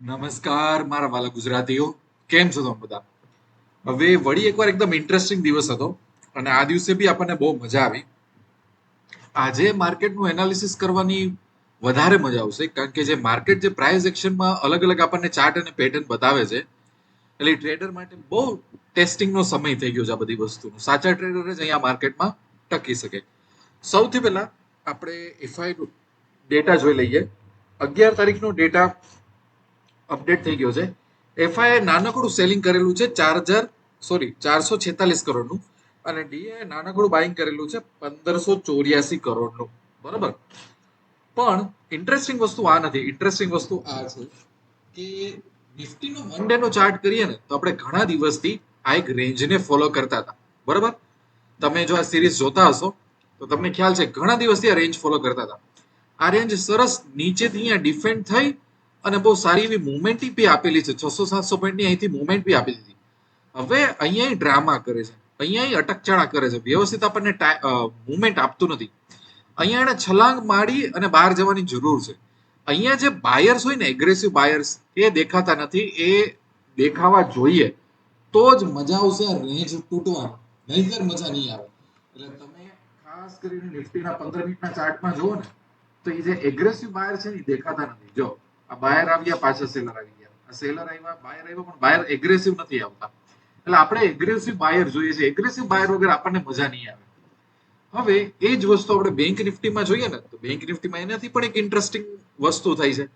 નમસ્કાર, મારા વાલા ગુજરાતીઓ. કેમ છો તમે બધા? હવે વળી એકવાર એકદમ ઇન્ટરેસ્ટિંગ દિવસ હતો અને આ દિવસે બી આપણને બહુ મજા આવી. આજે માર્કેટનું એનાલિસિસ કરવાની વધારે મજા આવશે, કારણ કે જે માર્કેટ જે પ્રાઇસ એક્શનમાં અલગ અલગ આપણને ચાર્ટ અને પેટર્ન બતાવે છે, એટલે ટ્રેડર માટે બહુ ટેસ્ટિંગનો સમય થઈ ગયો છે આ બધી વસ્તુનો. સાચા ટ્રેડર જ અહીંયા માર્કેટમાં ટકી શકે. સૌથી પહેલા આપણે એફઆઈ ડેટા જોઈ લઈએ. અગિયાર તારીખનો ડેટા અપડેટ થઈ ગયો છે. એફઆઈએ નાનકડું સેલિંગ કરેલું છે ચાર હજાર સોરી ચારસો છેતાલીસ કરોડનું. અને ડીએ નાનકડું બાઇંગ કરેલું છે પંદરસો ચોર્યાસી કરોડનું. બરાબર? પણ ઇન્ટરેસ્ટિંગ વસ્તુ આ નથી. ઇન્ટરેસ્ટિંગ વસ્તુ આ છે કે નિફ્ટીનો વન ડે ચાર્ટ કરીએ ને, તો આપણે ઘણા દિવસથી આ એક રેન્જને ફોલો કરતા હતા. બરાબર? તમે જો આ સિરીઝ જોતા હશો, તો તમને ખ્યાલ છે ઘણા દિવસથી આ રેન્જ ફોલો કરતા હતા. આ રેન્જ સરસ નીચેથી અહીંયા ડિફેન્ડ થઈ અને બહુ સારી એવી મુવમેન્ટ બી આપેલી છે. છસો સાતસો પોઈન્ટની અહીંથી મુવમેન્ટ બી આપેલી હતી. હવે અહીંયા ડ્રામા કરે છે. અહીંયા અટકચાળા કરે છે. વ્યવસ્થિત આપણને મુવમેન્ટ આપતું નથી. અહીંયા એને છલાંગ મારી અને બહાર જવાની જરૂર છે. અહીંયા જે બાયર્સ હોય ને એગ્રેસિવ બાયર્સ એ દેખાતા નથી. એ દેખાવા જોઈએ તો જ મજા આવશે રેન્જ તૂટવાનો. નહીતર મજા નહીં આવે. એટલે તમે ખાસ કરીને નિફ્ટીના પંદર મિનિટના ચાર્ટમાં જુઓ ને, તો એ જે એગ્રેસિવ બાયર છે એ દેખાતા નથી. જો આ બાયર આવ્યા, પાછા સેલર આવી ગયા. સેલર આવ્યા બાયર આવ્યા, પણ બાયર એગ્રેસિવ નથી આવતા. એટલે આપણે એગ્રેસિવ બાયર જોઈએ છે. એગ્રેસિવ બાયર વગર આપણને મજા નહીં આવે. હવે એ જ વસ્તુ આપણે બેંક નિફ્ટીમાં જોઈએ ને, તો બેંક નિફ્ટીમાં એનાથી પણ એક ઇન્ટરેસ્ટિંગ વસ્તુ થઈ છે.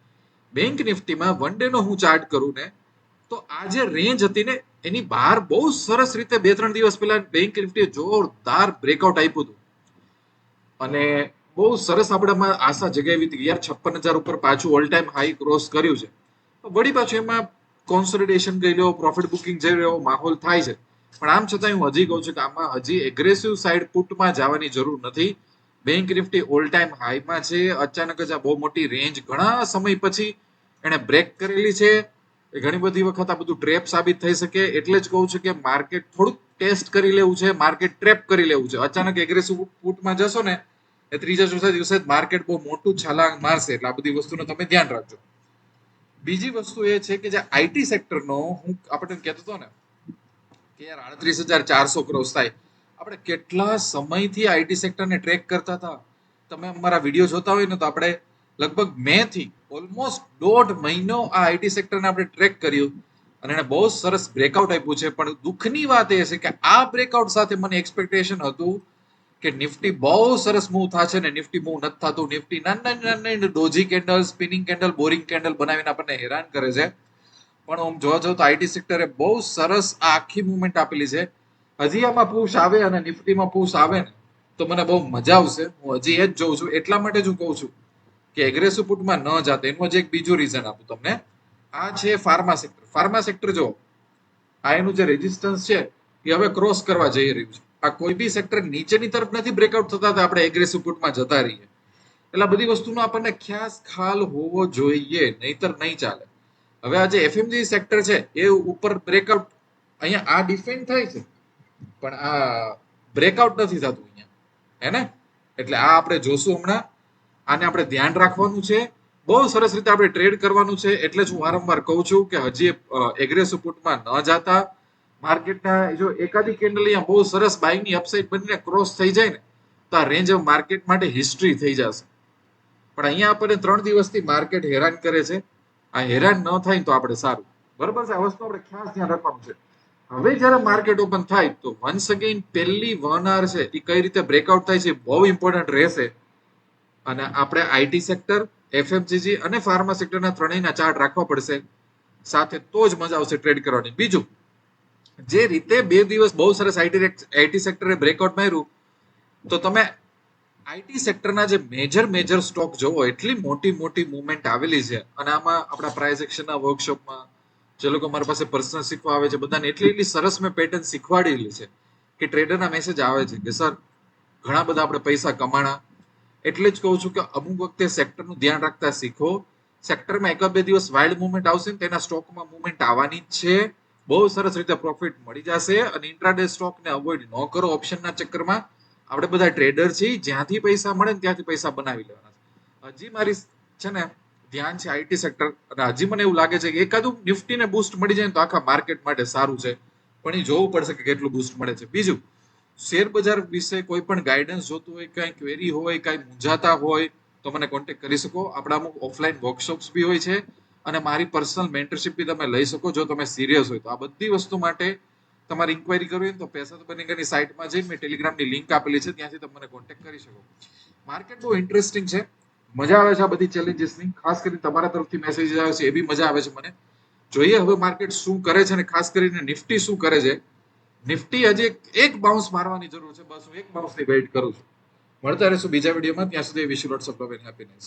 બેંક નિફ્ટીમાં વન ડે નો હું ચાર્ટ કરું ને, તો આ જે રેન્જ હતી ને, એની બહાર બહુ સરસ રીતે બે ત્રણ દિવસ પહેલા બેંક નિફ્ટીએ જોરદાર બ્રેકઆઉટ આપ્યું હતું. અને બહુ સરસ આપણે આશા જગાવી હતી યાર છપ્પન હજાર ઉપર પાછું ઓલ ટાઈમ હાઈ ક્રોસ કર્યું છે. વળી પાછું એમાં કોન્સોલિડેશન ગઈ લો પ્રોફિટ બુકિંગ જઈ રહ્યો, માહોલ થાય છે. પણ આમ છતાં હું હજી કહું છું કે આમાં હજી એગ્રેસિવ સાઈડ પુટમાં જવાની જરૂર નથી. બેંક નિફ્ટી ઓલ ટાઈમ હાઈમાં છે. અચાનક જ આ બહુ મોટી રેન્જ ઘણા સમય પછી એને બ્રેક કરેલી છે. ઘણી બધી વખત આ બધું ટ્રેપ સાબિત થઈ શકે. એટલે જ કહું છું કે માર્કેટ થોડુંક ટેસ્ટ કરી લેવું છે માર્કેટ ટ્રેપ કરી લેવું છે. અચાનક એગ્રેસિવ પુટમાં જશો ને એ ત્રીજા ચોથા દિવસે માર્કેટ બહુ મોટું છલાંગ મારશે, એટલે આ બધી વસ્તુનો તમે ધ્યાન રાખજો. બીજી વસ્તુ એ છે કે જે આઈટી સેક્ટરનો હું આપણે કહેતો હતો ને, કે યાર આડત્રીસ હજાર ચારસો ક્રોસ થાય. આપણે કેટલા સમયથી આઈટી સેક્ટરને ટ્રેક કરતા હતા? તમે અમારા વીડિયો જોતા હોય ને તો આપણે લગભગ મે થી ઓલમોસ્ટ દોઢ મહિનો આ આઈટી સેક્ટરને આપણે ટ્રેક કર્યું. અને એને બહુ સરસ બ્રેકઆઉટ આપ્યું છે. પણ દુઃખની વાત એ છે કે આ બ્રેકઆઉટ સાથે મને એક્સપેક્ટેશન હતું કે નિફ્ટી બહુ સરસ મૂવ થશે ને નિફ્ટી મૂવ નથી થતું. નિફ્ટી નાની નાની doji candle, spinning candle, boring candle બનાવીને આપણને હેરાન કરે છે. પણ આમ જોવા જાવ તો આઈટી સેક્ટરે બહુ સરસ આખી મુવમેન્ટ આપેલી છે. હજી આમાં પુશ આવે અને નિફ્ટીમાં પુશ આવે ને તો મને બહુ મજા આવશે. હું હજી એ જ જોઉં છું. એટલા માટે જ હું કહું છું કે એગ્રેસિવ પુટમાં ન જાતે. એનું હજી એક બીજું રીઝન આપું તમને. આ છે ફાર્મા સેક્ટર ફાર્મા સેક્ટર જો આ એનું જે રેઝિસ્ટન્સ છે એ હવે ક્રોસ કરવા જઈ રહ્યું છે. આ કોઈ બી સેક્ટર નીચેની તરફ નથી બ્રેકઆઉટ થતા આપણે એગ્રેસિવ પુટમાં જતા રહીએ. એટલે બધી વસ્તુનો આપણને ખ્યાસ ખ્યાલ હોવો જોઈએ, નહીતર નહીં ચાલે. હવે આ જે એફએમજી સેક્ટર છે, એ ઉપર બ્રેકઆઉટ અહીંયા આ ડિફેન્ડ થાય છે, પણ આ બ્રેકઆઉટ નથી થતું અહીંયા. હે ને? એટલે આ આપણે જોશું હમણાં. આને આપણે ધ્યાન રાખવાનું છે. બહુ સરસ રીતે આપણે ટ્રેડ કરવાનું છે. એટલે જ હું વારંવાર કહું છું કે હજી એગ્રેસિવ પુટમાં ન જાતા. માર્કેટના જો એકાદી કેન્ડલ અહીંયા બહુ સરસ બાયની અપસાઇડ બનીને ક્રોસ થઈ જાય ને, તો આ રેન્જ માર્કેટ માટે હિસ્ટ્રી થઈ જશે. પણ અહીંયા આપણને ત્રણ દિવસથી માર્કેટ હેરાન કરે છે. આ હેરાન ન થાય તો આપણે સારું. બરાબર છે? આ વસ્તુ આપણે ખાસ ધ્યાન રાખવાનું છે. હવે જ્યારે માર્કેટ ઓપન થાય, તો વન્સ અગેઇન પહેલી વન આર છે, એ કઈ રીતે બ્રેકઆઉટ થાય છે બહુ ઇમ્પોર્ટન્ટ રહેશે. અને આપણે આઈટી સેક્ટર એફએમસીજી અને ફાર્મા સેક્ટરના ત્રણેયના ચાર્ટ રાખવા પડશે. સાથે તો જ મજા આવશે ટ્રેડ કરવાની. બીજું જે રીતે બે દિવસ બહુ સરસ આઈટી આઈટી સેક્ટરે બ્રેકઆઉટ માર્યું, તો તમે આઈટી સેક્ટરના જે મેજર મેજર સ્ટોક જોવો, એટલી મોટી મોટી મુવમેન્ટ આવેલી છે. અને આમાં આપણા પ્રાઇસ એક્શનના વર્કશોપમાં જે લોકો મારી પાસે પર્સનલ શીખવા આવે છે, બધાને એટલી એટલી સરસ મેં પેટર્ન શીખવાડેલી છે કે ટ્રેડરના મેસેજ આવે છે કે, સર, ઘણા બધા આપણે પૈસા કમાણા. એટલે જ કહું છું કે અમુક વખતે સેક્ટરનું ધ્યાન રાખતા શીખો. સેક્ટરમાં એક બે દિવસ વાઇલ્ડ મુવમેન્ટ આવશે ને, તેના સ્ટોકમાં મુવમેન્ટ આવવાની છે. બહુ સરસ રીતે પ્રોફિટ મળી જશે અને ઇન્ટ્રાડે સ્ટોકને અવોઇડ ન કરો ઓપ્શનના ચક્કરમાં. આપણે બધા ટ્રેડર છીએ, જ્યાંથી પૈસા મળે ને ત્યાંથી પૈસા બનાવી લેવાના હજી મારી છે ને ધ્યાન છે આઈટી સેક્ટર અને હજી મને એવું લાગે છે કે એકાદું નિફ્ટીને બૂસ્ટ મળી જાય તો આખા માર્કેટ માટે સારું છે. પણ એ જોવું પડશે કે કેટલું બૂસ્ટ મળે છે. બીજું, શેર બજાર વિશે કોઈ પણ ગાઈડન્સ જોતું હોય, કઈ ક્વેરી હોય, કઈ મૂંઝાતા હોય, તો મને કોન્ટેક્ટ કરી શકો. આપણા અમુક ઓફલાઈન વર્કશોપ્સ બી હોય છે. અને મારી પર્સનલ મેન્ટરશિપ બી તમે લઈ શકો જો તમે સિરિયસ હોય તો. આ બધી વસ્તુ માટે તમારે ઇન્ક્વાયરી કરવી હોય તો પૈસા તો બનેગાની સાઇટમાં જઈ મેં ટેલિગ્રામની લિંક આપેલી છે, ત્યાંથી તમે મને કોન્ટેક્ટ કરી શકો. માર્કેટ બહુ ઇન્ટરેસ્ટિંગ છે. મજા આવે છે આ બધી ચેલેન્જીસની ખાસ કરીને તમારા તરફથી મેસેજ આવે છે, એ બી મજા આવે છે મને. જોઈએ હવે માર્કેટ શું કરે છે અને ખાસ કરીને નિફ્ટી શું કરે છે. નિફ્ટી હજી એક બાઉન્સ મારવાની જરૂર છે. બસ હું એક બાઉન્સની વેઇટ કરું છું. મળતા રહેશું બીજા વિડીયોમાં ત્યાં સુધી wish lots love and happiness